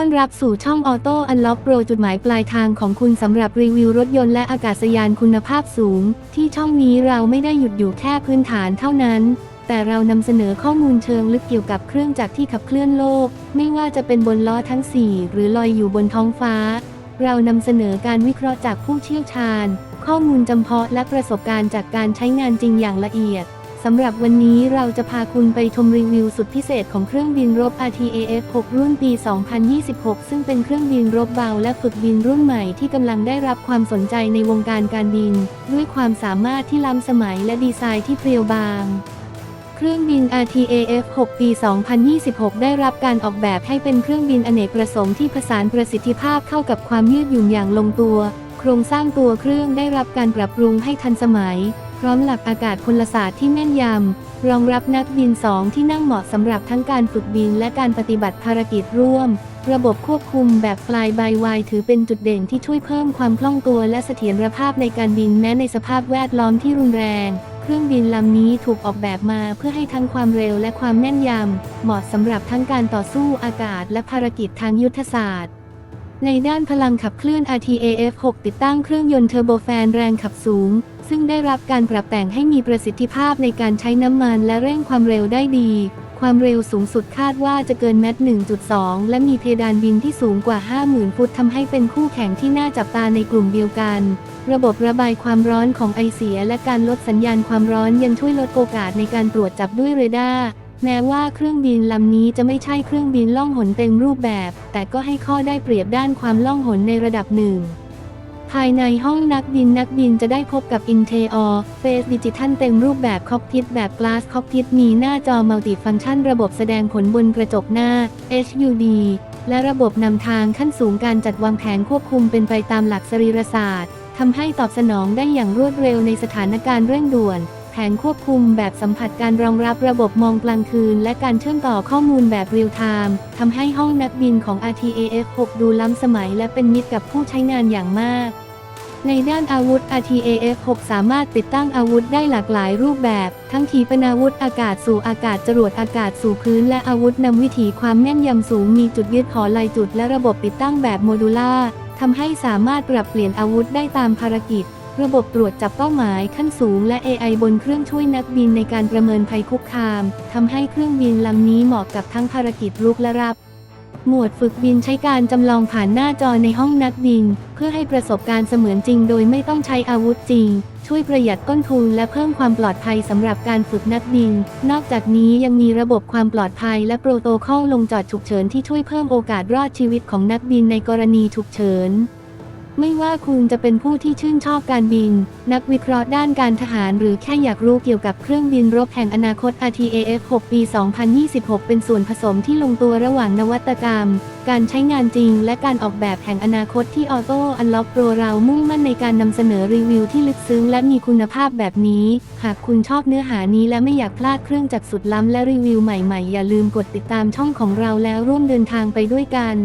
อนรับสู่ช่องออโต้อันล็อกโปรจุดหมายปลายทางของคุณสำหรับรีวิวรถยนต์และอากาศยานคุณภาพสูง ที่ช่องนี้เราไม่ได้หยุดอยู่แค่พื้นฐานเท่านั้น แต่เรานำเสนอข้อมูลเชิงลึกเกี่ยวกับเครื่องจักรที่ขับเคลื่อนโลก ไม่ว่าจะเป็นบนล้อทั้ง 4 หรือลอยอยู่บนท้องฟ้า เรานำเสนอการวิเคราะห์จากผู้เชี่ยวชาญ ข้อมูลจำเพาะและประสบการณ์จากการใช้งานจริงอย่างละเอียด สำหรับวันนี้เราจะพาคุณไปชมรีวิวสุดพิเศษของเครื่องบินรบ RTAF 6 รุ่นปี 2026 ซึ่งเป็นเครื่องบินรบเบาและฝึกบินรุ่นใหม่ที่กำลังได้รับความสนใจในวงการการบิน ด้วยความสามารถที่ล้ำสมัยและดีไซน์ที่เพรียวบางเครื่องบิน RTAF 6 ปี 2026 ได้รับการออกแบบให้เป็นเครื่องบินอเนกประสงค์ที่ผสานประสิทธิภาพเข้ากับความยืดหยุ่นอย่างลงตัว โครงสร้างตัวเครื่องได้รับการปรับปรุงให้ทันสมัย พร้อมหลักอากาศพลศาสตร์ที่แม่นยำ รองรับนักบิน2ที่นั่งเหมาะสำหรับทั้งการฝึกบินและการปฏิบัติภารกิจร่วม ระบบควบคุมแบบ Fly by Wire ถือเป็นจุดเด่นที่ช่วยเพิ่มความคล่องตัวและเสถียรภาพในการบินแม้ในสภาพแวดล้อมที่รุนแรงเครื่องบินลำนี้ถูกออกแบบมาเพื่อให้ทั้งความเร็วและความแม่นยำ เหมาะสำหรับทั้งการต่อสู้อากาศและภารกิจทางยุทธศาสตร์ ในด้านพลังขับเคลื่อน RTAF 6 ติดตั้งเครื่องยนต์เทอร์โบแฟนแรงขับสูง ซึ่งได้รับการปรับแต่งให้มีประสิทธิภาพในการใช้น้ำมันและเร่งความเร็วได้ดี ความเร็วสูงสุดคาดว่าจะเกินแมต1.2 และมีเพดานบินที่สูงกว่า 50,000 ฟุตทำให้เป็นคู่แข่งที่น่าจับตาในกลุ่มเดียวกัน ระบบระบายความร้อนของไอเสีย และการลดสัญญาณความร้อนยังช่วยลดโอกาสในการตรวจจับด้วยเรดาร์ แม้ว่าเครื่องบินลำนี้จะไม่ใช่เครื่องบินล่องหนเต็มรูปแบบ แต่ก็ให้ข้อได้เปรียบด้านความล่องหนในระดับหนึ่ง ภายในห้องนักบินนักบินจะได้พบกับ Intel Face Digital เต็มรูปแบบคอกพิทแบบ Glass Cockpit มีหน้าจอมัลติฟัง c t ชันระบบแสดงผลบนกระจกหน้า HUD และระบบนำทางขั้นสูงการจัดวางแผนควบคุมเป็นไปตามหลักสรีรศาสตร์ทำให้ตอบสนองได้อย่างรวดเร็วในสถานการณ์เร่งด่วน แผนควบคุมแบบสัมผัสการรองรับระบบมองกลางคืน และการเชื่อมต่อข้อมูลแบบเรียลไทม์ทำให้ห้องนักบินของ RTAF 6 ดูล้ำสมัยและเป็นมิตรกับผู้ใช้งานอย่างมาก ในด้านอาวุธ RTAF 6 สามารถติดตั้งอาวุธได้หลากหลายรูปแบบ ทั้งขีปนาวุธอากาศสู่อากาศจรวดอากาศสู่พื้น และอาวุธนำวิถีความแม่นยำสูงมีจุดยึดหอลายจุดและระบบติดตั้งแบบโมดูล่าทำให้สามารถปรับเปลี่ยนอาวุธได้ตามภารกิจ ระบบตรวจจับเป้าหมายขั้นสูงและ AI บนเครื่องช่วยนักบินในการประเมินภัยคุกคามทำให้เครื่องบินลำนี้เหมาะกับทั้งภารกิจลุกและรับ หมวดฝึกบินใช้การจำลองผ่านหน้าจอในห้องนักบิน เพื่อให้ประสบการณ์เสมือนจริงโดยไม่ต้องใช้อาวุธจริง ช่วยประหยัดต้นทุนและเพิ่มความปลอดภัยสำหรับการฝึกนักบิน นอกจากนี้ยังมีระบบความปลอดภัยและโปรโตคอลลงจอดฉุกเฉินที่ช่วยเพิ่มโอกาสรอดชีวิตของนักบินในกรณีฉุกเฉิน ไม่ว่าคุณจะเป็นผู้ที่ชื่นชอบการบิน นักวิเคราะห์ด้านการทหารหรือแค่อยากรู้เกี่ยวกับเครื่องบินรบแห่งอนาคต RTAF 6 ปี 2026 เป็นส่วนผสมที่ลงตัวระหว่างนวัตกรรม การใช้งานจริง และการออกแบบแห่งอนาคตที่ออโต้อันล็อกโปรเรามุ่งมั่นในการนำเสนอรีวิวที่ลึกซึ้งและมีคุณภาพแบบนี้ หากคุณชอบเนื้อหานี้และไม่อยากพลาดเครื่องจักรสุดล้ำและรีวิวใหม่ๆ อย่าลืมกดติดตามช่องของเราแล้วร่วมเดินทางไปด้วยกัน